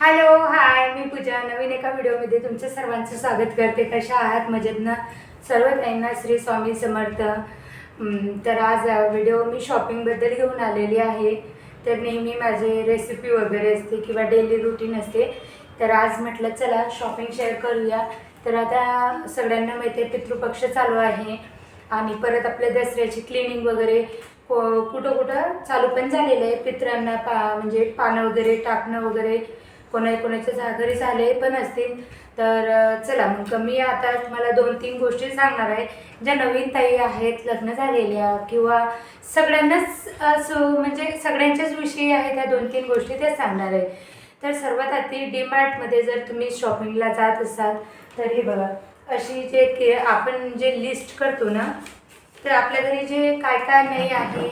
Hello hi मी पूजा. नवीन एका व्हिडिओमध्ये तुमचं सर्वांचं स्वागत करते. कशा आहात? मजेतनं? सर्व त्यांना श्री स्वामी समर्थ. तर आज व्हिडिओ मी शॉपिंगबद्दल घेऊन आलेली आहे. तर नेहमी माझे रेसिपी वगैरे असते किंवा डेली रुटीन असते. तर आज म्हटलं चला शॉपिंग शेअर करूया. तर आता सगळ्यांना माहिती आहे पितृपक्ष चालू आहे. आणि परत आपल्या दसऱ्याची क्लिनिंग वगैरे कुठं कुठं चालू पण झालेलं आहे. पित्रांना पा म्हणजे पानं वगैरे टाकणं वगैरे. कोणा कोणाच्या जा- घरी झाले पण असतील तर चला मग मी आता तुम्हाला दोन तीन गोष्टी सांगणार आहे. ज्या नवीन ताई आहेत लग्न झालेल्या किंवा सगळ्यांनाच असं म्हणजे सगळ्यांच्याच विषयी आहेत त्या दोन तीन गोष्टी त्या सांगणार आहे. तर सर्वात आधी डीमार्टमध्ये जर तुम्ही शॉपिंगला जात असाल तर हे बघा अशी जे के आपण जे लिस्ट करतो ना तर आपल्या घरी जे काय काय नाही आहे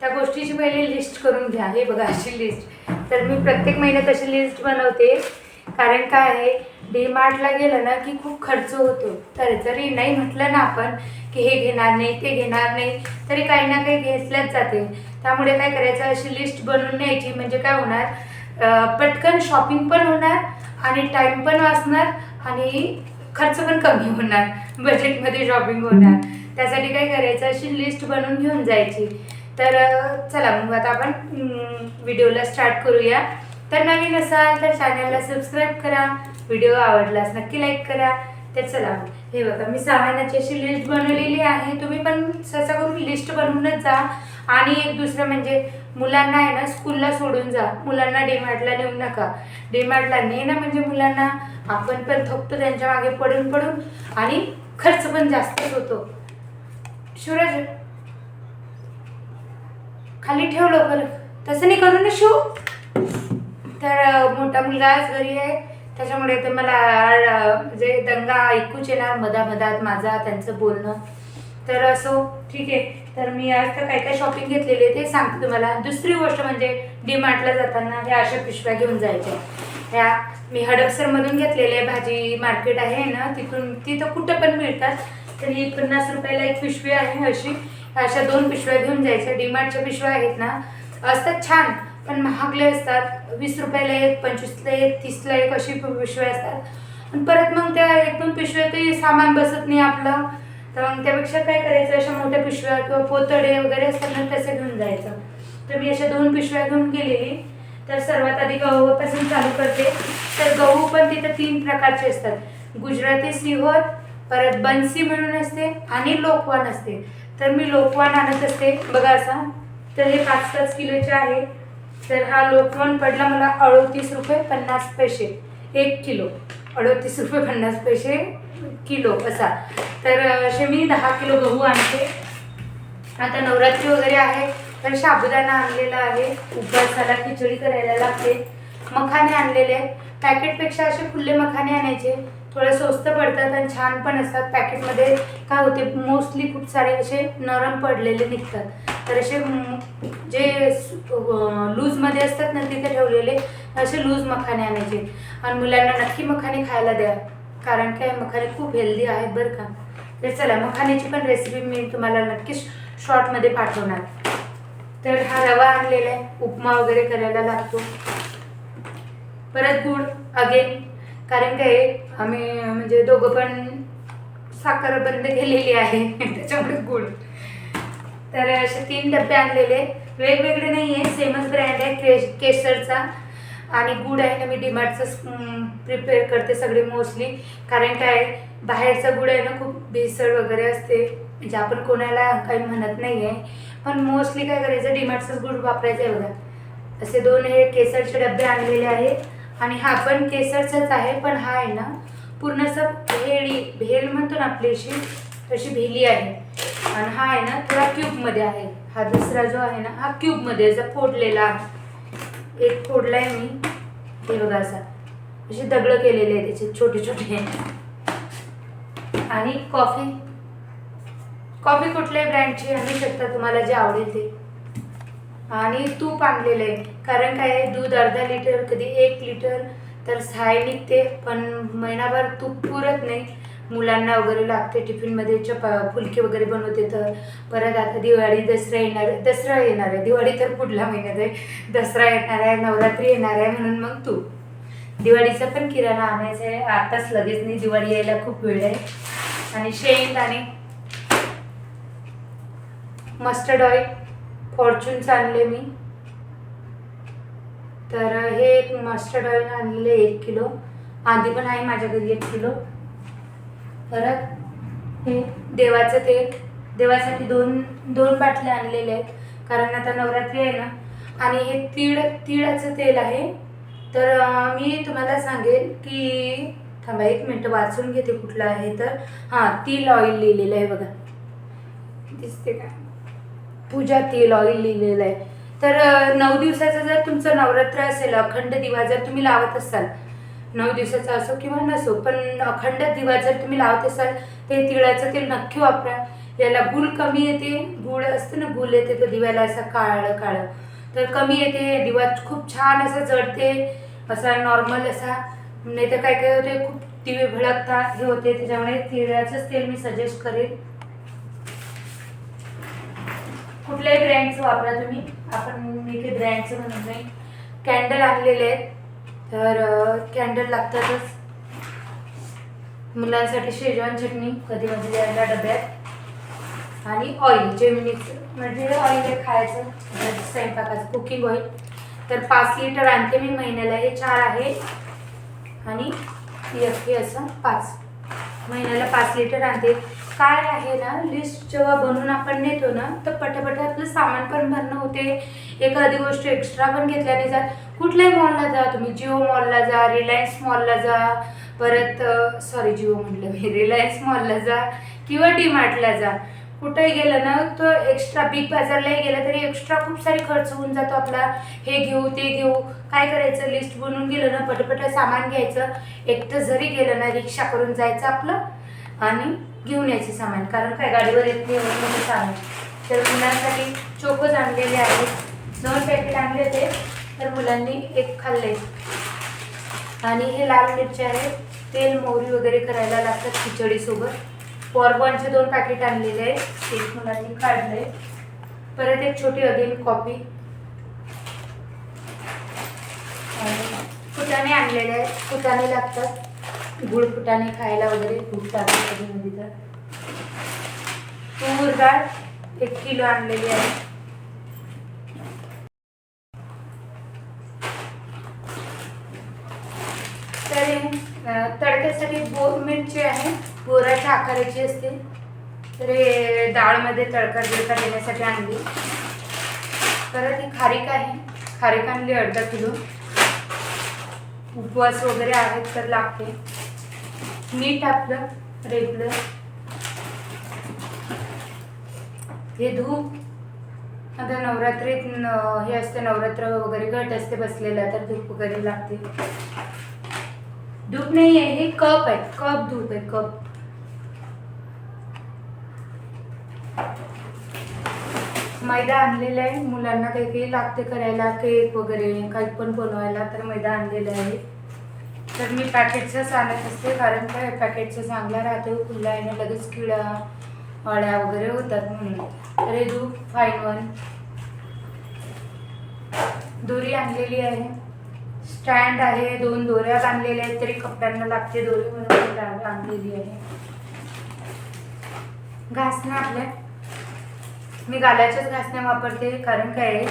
त्या गोष्टीची पहिले लिस्ट करून घ्या. हे बघा अशी लिस्ट. तर मी प्रत्येक महिन्यात अशी लिस्ट बनवते. कारण काय आहे डी मार्टला गेलं ना की खूप खर्च होतो. तर जरी नाही म्हटलं ना आपण की हे घेणार नाही ते घेणार नाही तरी काही ना काही घेतल्याच जाते. त्यामुळे काय करायचं अशी लिस्ट बनवून न्यायची. म्हणजे काय होणार पटकन शॉपिंग पण होणार आणि टाईम पण वाचणार आणि खर्च पण कमी होणार. बजेटमध्ये शॉपिंग होणार. त्यासाठी काय करायचं अशी लिस्ट बनवून घेऊन जायची. तर चला मग आता आपण व्हिडिओला स्टार्ट करूया. तर नवीन असाल तर चॅनलला सबस्क्राईब करा. व्हिडिओ आवडलास नक्की लाईक करा. तर चला हे बघा मी सामानाची अशी लिस्ट बनवलेली आहे. तुम्ही पण सहसा करून लिस्ट बनवूनच जा. आणि एक दुसरं म्हणजे मुलांना आहे ना स्कूलला सोडून जा. मुलांना डीमार्टला नेऊ नका. डीमार्टला ना म्हणजे मुलांना आपण पण थकतो त्यांच्या मागे पडून पडून. आणि खर्च पण जास्तच होतो. शिवराज खाली ठेव लवकर. तसं नाही करू ना शिव? तर मोठा मुलगा आज घरी आहे. त्याच्यामुळे तर मला म्हणजे दंगा ऐकूच येणार मधामधात माझा त्यांचं बोलणं. तर असो ठीक आहे. तर मी आज तर काय काय शॉपिंग घेतलेली ते सांगते तुम्हाला. दुसरी गोष्ट म्हणजे डी मार्टला जाताना ह्या अशा पिशव्या घेऊन जायच्या. ह्या मी हडपसरमधून घेतलेले आहे भाजी मार्केट आहे ना तिथून तिथं कुठं पण मिळतात. तर ही पन्नास रुपयाला एक पिशवी आहे अशी. अशा दोन पिशव्या घेऊन जायच्या डीमार्टच्या पिशव्या आहेत ना असतात छान पण महागले असतात. वीस रुपयाला एक पंचवीसला एक तीसला एक अशी पिशव्या असतात. आणि परत मग त्या एक दोन पिशव्या ते सामान बसत नाही आपलं. तर मग त्यापेक्षा काय करायचं अशा मोठ्या पिशव्या किंवा पोतडे वगैरे असतात ना तसे घेऊन जायचं. तर मी अशा दोन पिशव्या घेऊन गेलेली. तर सर्वात आधी गहूपासून चालू करते. तर गहू पण तिथं तीन प्रकारचे असतात. गुजराती सिहोर परत बन्सी म्हणून असते आणि लोकवान असते. तर मी लोकवान आणत असते. बघा असा. तर हे पाच पाच किलोचे आहे. तर हा लोकवान पडला मला अडोतीस रुपये पन्नास पैसे. एक किलो. अडोतीस रुपये पन्नास पैसे किलो असा. तर असे मी दहा किलो गहू आणते. आता नवरात्री वगैरे आहे. तर साबुदाणा आणलेला आहे. उपवासाला खिचडी करायला लागते. मखाने आणलेले आहेत. पॅकेटपेक्षा असे खुले मखाने आणायचे. थोडे स्वस्त पडतात आणि छान पण असतात. पॅकेटमध्ये काय होते मोस्टली खूप सारे असे नरम पडलेले निघतात. तर असे जे लूजमध्ये असतात ना तिथे ठेवलेले असे लूज मखाने आणायचे. आणि मुलांना नक्की मखाने खायला द्या. कारण काय मखाने खूप हेल्दी आहेत बरं का. तर चला मखाण्याची पण रेसिपी मी तुम्हाला नक्कीच शॉर्टमध्ये पाठवणार. तर हा रवा आणलेला आहे. उपमा वगैरे करायला लागतो. परत गुळ अगेन कारण काय आम्ही म्हणजे दोघं पण साखर बंद केलेली आहे त्याच्यामुळे गुळ. तर असे तीन डबे आणलेले. वेगवेगळे नाही आहे सेमच ब्रँड आहे के केसरचा. आणि गुड आहे ना मी डिमार्टचं प्रिपेअर करते सगळे मोस्टली कारण काय बाहेरचा गुड आहे ना खूप भेसळ वगैरे असते. म्हणजे आपण कोणाला काही म्हणत नाही आहे पण मोस्टली काय करायचं डिमार्टचंच गुड वापरायचं आहे बघा. असे दोन हे केसरचे डबे आणलेले आहेत. आणि हा पण केसरचाच आहे पण हा आहे ना पूर्ण असं भेळी भेल म्हणतो ना आपली अशी तशी भेली आहे. आणि हा आहे ना थोडा क्यूबमध्ये आहे. हा दुसरा जो आहे ना हा क्यूबमध्ये असा फोडलेला आहे. एक फोडला आहे मी. हे बघा असा. असे दगडं केलेले आहे त्याचे छोटे छोटे. आणि कॉफी. कॉफी कुठल्याही ब्रँडची आणू शकता तुम्हाला जे आवडेल ते. आणि तूप आणलेलं आहे. कारण काय आहे, दूध अर्धा लिटर कधी एक लिटर तर साय निघते. पण महिनाभर तूप पुरत नाही. मुलांना वगैरे लागते टिफिनमध्ये चपा फुलके वगैरे बनवते तर. परत आता दिवाळी दसरा येणार आहे दसरा येणार आहे. दिवाळी तर पुढल्या महिन्यात आहे. दसरा येणार आहे नवरात्री येणार आहे म्हणून मग तूप. दिवाळीचा पण किराणा आणायचा आहे. आताच लगेच नाही दिवाळी यायला खूप वेळ आहे. आणि शेंगदाणे. Mustard oil. फॉर्च्युन्स आणले मी. तर हे एक मस्टर्ड ऑइल आणलेले एक किलो. आधी पण आहे माझ्या घरी एक किलो. परत हे देवाचं तेल देवासाठी दोन दोन बाटल्या आणलेल्या आहेत. कारण आता नवरात्री आहे ना. आणि हे तीळ तिळाचं तेल आहे. तर मी तुम्हाला सांगेल की थांबा एक मिनटं वाचून घेते कुठलं आहे तर. हां तिल ऑइल लिहिलेलं आहे बघा. दिसते का? पूजा तेल ऑइल लिहिलेलं आहे. तर नऊ दिवसाचं जर तुमचं नवरात्र असेल अखंड दिवा जर तुम्ही लावत असाल नऊ दिवसाचा असो किंवा नसो पण अखंड दिवा जर तुम्ही लावत असाल ते तिळाचं तेल नक्की वापरा. याला गुल कमी येते गुळ असतं ना गुल येते तो दिव्याला असं काळं काळं. तर कमी येते दिवा खूप छान असं जळते असा नॉर्मल असा. नाही तर काय काय होते खूप दिवे भडकतात हे होते त्याच्यामुळे तिळाचंच तेल मी सजेस्ट करेन. कुठल्याही ब्रँडचं वापरा तुम्ही. आपण मी काही ब्रँडचं म्हणत नाही. कॅन्डल आणलेले आहेत. तर कॅन्डल लागतातच. मुलांसाठी शेजवान चटणी कधी म्हणजे द्यायला डब्यात. आणि ऑइल जेमिनीचं म्हणजे ऑइल हे खायचं. स्वयंपाकाचं कुकिंग ऑइल तर पाच लिटर आणते मी. महिन्याला हे चार आहे. आणि एक हे असं पाच. महिन्याला पाच लिटर आणते. काय आहे ना लिस्ट जेव्हा बनवून आपण नेतो ना तर पटापट आपलं सामान पण भरणं होते. एखादी गोष्ट एक्स्ट्रा पण घेतल्याने जा. जात कुठल्याही मॉलला जा तुम्ही. जिओ मॉलला जा रिलायन्स मॉलला जा. परत सॉरी जिओ म्हटलं मी. रिलायन्स मॉलला जा किंवा डी मार्टला जा. कुठेही गेलं ना तो एक्स्ट्रा बिग बाजारलाही गेलं तरी एक्स्ट्रा खूप सारे खर्च होऊन जातो आपला. हे घेऊ ते घेऊ. काय करायचं? लिस्ट बनवून गेलं ना पटपट सामान घ्यायचं. एकटं जरी गेलं ना रिक्षा करून जायचं आपलं. आणि घेऊन यायचे सामान. कारण काय गाडीवर येत नाही एवढं मोठं सामान. तर मुलांसाठी चोकोज आणलेले आहेत. दोन पॅकेट आणले होते तर मुलांनी एक खाल्ले. आणि हे लाल मिरचे आहे तेल मोहरी वगैरे करायला लागतात खिचडीसोबत. पॉरबॉनचे दोन पॅकेट आणलेले आहेत एक मुलांनी काढले परत एक छोटी अगेन कॉपी आणि फुटाणे आणलेले आहेत. कुटाने लागतात. गुळ खायला वगैरे खूप जास्त म्हणजे तर. तूर डाळ एक किलो आणलेली आहे. तर तडक्यासाठी बोर मिरची आहे बोराच्या आकाराची असते. तर हे डाळमध्ये तडका बिडका देण्यासाठी आणली. परत ही खारीक आहे. खारीक आणली अर्धा किलो. उपवास वगैरे आहेत तर लागते. मीठ आपलं रेगुलर हे धूप. आता नवरात्रीत हे असते नवरात्र वगैरे घट असते बसलेला तर धूप वगैरे लागते. धूप नाही आहे हे कप आहे. कप धूप आहे कप. मैदा आणलेला आहे. मुलांना काही काही लागते करायला केक वगैरे काही पण बनवायला तर मैदा आणलेला आहे. तर मी पॅकेटचंच आणत असते कारण काय पॅकेटचं चांगलं राहते खुल्ला आहे लगेच किडा अळ्या वगैरे होतात म्हणून. तर हे धूप फाईन वन दोरी आणलेली आहे. स्टँड आहे दोन दोऱ्या बांधलेल्या आहेत तरी कपड्यांना लागते दोरी म्हणून आणलेली आहे. घासणं आपल्या. मी गालाच्याच घासण्या वापरते कारण काय आहे,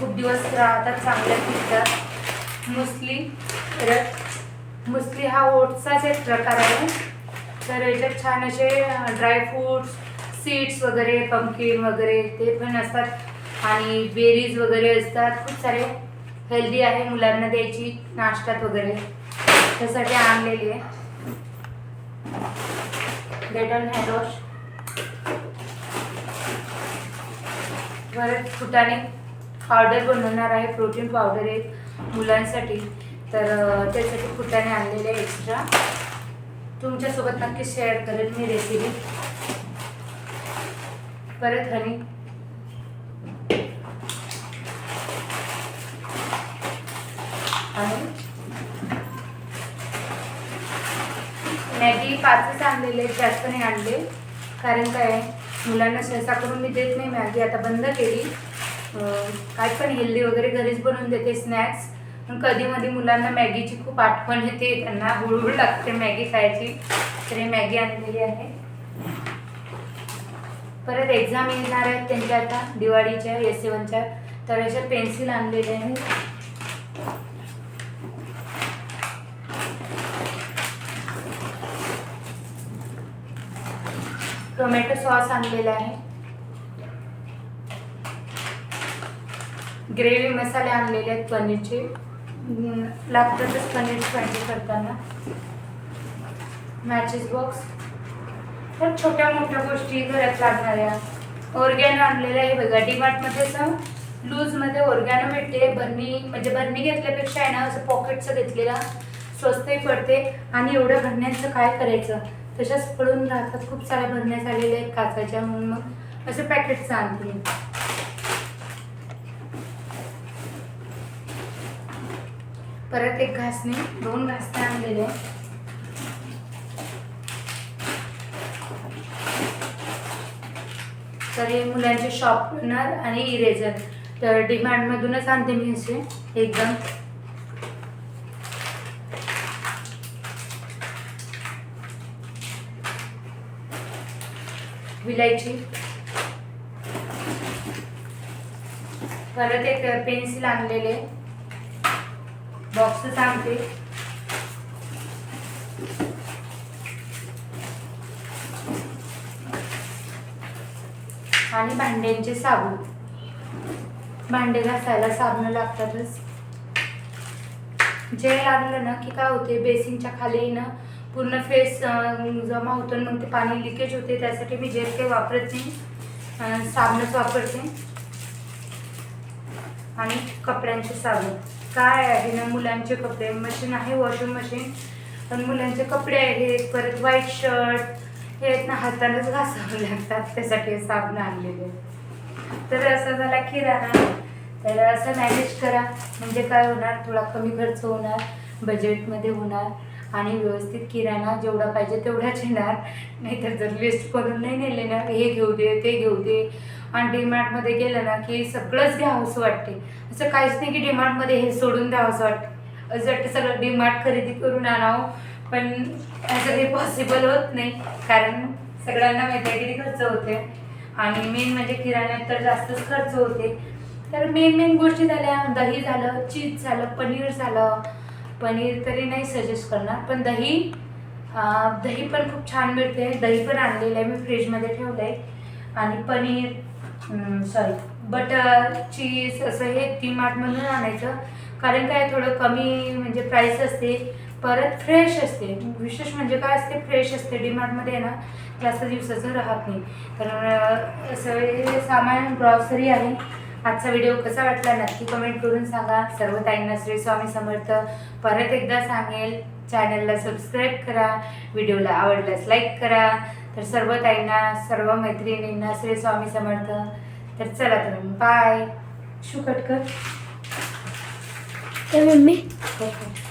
खूप दिवस राहतात चांगल्या टिकतात मुसली परत मुसली हा ओटचाच एक प्रकार आहे. तर याच्यात छान असे ड्रायफ्रूट्स सीड्स वगैरे पंकिन वगैरे ते पण असतात. आणि बेरीज वगैरे असतात. खूप सारे. हेल्दी आहे मुलांना द्यायची नाश्त्यात वगैरे. त्यासाठी आणलेली आहे. डेटॉल हँडवॉश परत फुटाने पावडर बनवणार आहे. प्रोटीन पावडर आहे मुलांसाठी. तर त्यासाठी फुटाणे आणलेले एक्स्ट्रा तुमच्यासोबत नक्की शेअर करेन मी रेसिपी परत हनी. आणि? मॅगी पाचच आणलेले आहेत, जास्त नाही आणले. कारण काय मुलांना सहसा करून मी देत नाही मॅगी. आता बंद केली. काय पण हेल्दी वगैरे घरीच बनवून देते स्नॅक्स पण कधी मध्ये मुलांना मॅगीची खूप आठवण येते त्यांना हुळहुळ लागते मॅगी खायची. तर ही मॅगी आणलेली आहे. परत एक्झाम येणार आहेत त्यांच्या आता दिवाळीच्या एस सेवनच्या तर अशा पेन्सिल आणलेले आहेत. टोमॅटो सॉस आणलेला आहे. ग्रेव्ही मसाले आणलेले आहेत पनीरचे. लागतातच पनीर पाहिजे करताना. मॅचेस बॉक्स तर छोट्या मोठ्या गोष्टी घरात लागणाऱ्या. ऑर्गॅनो आणलेलं आहे बघा. डीमार्टमध्ये असं लूजमध्ये ऑर्गॅनो भेटते. भरणी म्हणजे भरणी घेतल्यापेक्षा आहे ना असं पॉकेटचं घेतलेला स्वस्तही पडते. आणि एवढ्या भरण्याचं काय करायचं? तशाच पडून राहतात. खूप साऱ्या भरण्यात आलेल्या आहेत काचाच्या म्हणून. मग असं पॅकेटचं आणते परत एक घासणी दोन घासणे आणलेले तर हे मुलांचे शॉर्पनर आणि इरेझर तर डिमांडमधूनच आणते मी असे एकदम. विलायची. परत एक पेन्सिल आणलेले. बॉक्स सांगते आणि भांड्यांचे साबण. भांडे घासायला साबण लागतातच. जे लागलं ना की काय होते बेसिनच्या खाली ना पूर्ण फेस जमा होतो आणि मग ते पाणी लिकेज होते त्यासाठी मी जेल काही वापरत नाही. साबणच वापरते. आणि कपड्यांचे साबण. काय आहे ना मुलांचे कपडे? मशीन आहे वॉशिंग मशीन पण मुलांचे कपडे आहेत परत व्हाईट शर्ट हे आहेत ना हातानेच घासावे लागतात त्यासाठी साबण आणलेले. तर असं झाला किराणा. तर असं मॅनेज करा. म्हणजे काय होणार? थोडा कमी खर्च होणार बजेटमध्ये होणार आणि व्यवस्थित किराणा जेवढा पाहिजे तेवढाच येणार. नाहीतर जर लिस्ट करून नाही नेले ना हे घेऊ दे ते घेऊ दे. आणि डीमार्टमध्ये गेलं ना की सगळंच घ्यावंसं वाटते. असं काहीच नाही की डीमार्टमध्ये हे सोडून द्यावंसं वाटतं. असं वाटतं सगळं डीमार्ट खरेदी करून आणावं. पण असं काही पॉसिबल होत नाही. कारण सगळ्यांना माहिती आहे किती खर्च होते आणि मेन म्हणजे किराण्यात तर जास्तच खर्च होते तर मेन मेन गोष्टी झाल्या. दही झालं चीज झालं पनीर झालं. पनीर तरी नाही सजेस्ट करणार. पण दही दही पण खूप छान मिळते दही पण आणलेलं आहे. मी फ्रीजमध्ये ठेवलं आहे आणि पनीर सॉरी बटर चीज असं हे टी मार्टमधून आणायचं. कारण काय थोडं कमी म्हणजे प्राईस असते परत फ्रेश असते. विशेष म्हणजे काय असते फ्रेश असते. डीमार्टमध्ये ना जास्त दिवसाचं राहत नाही. तर असं हे सामान ग्रॉसरी आहे. आजचा व्हिडिओ कसा वाटला नक्की कमेंट करून सांगा. सर्व ताईंना श्री स्वामी समर्थ. परत एकदा सांगेल चॅनलला सबस्क्राईब करा. व्हिडिओला आवडल्यास लाईक करा. तर सर्व ताईंना सर्व मैत्रिणींना श्री स्वामी समर्थ. तर चला तर बाय. शू कट कर मम्मी? ओके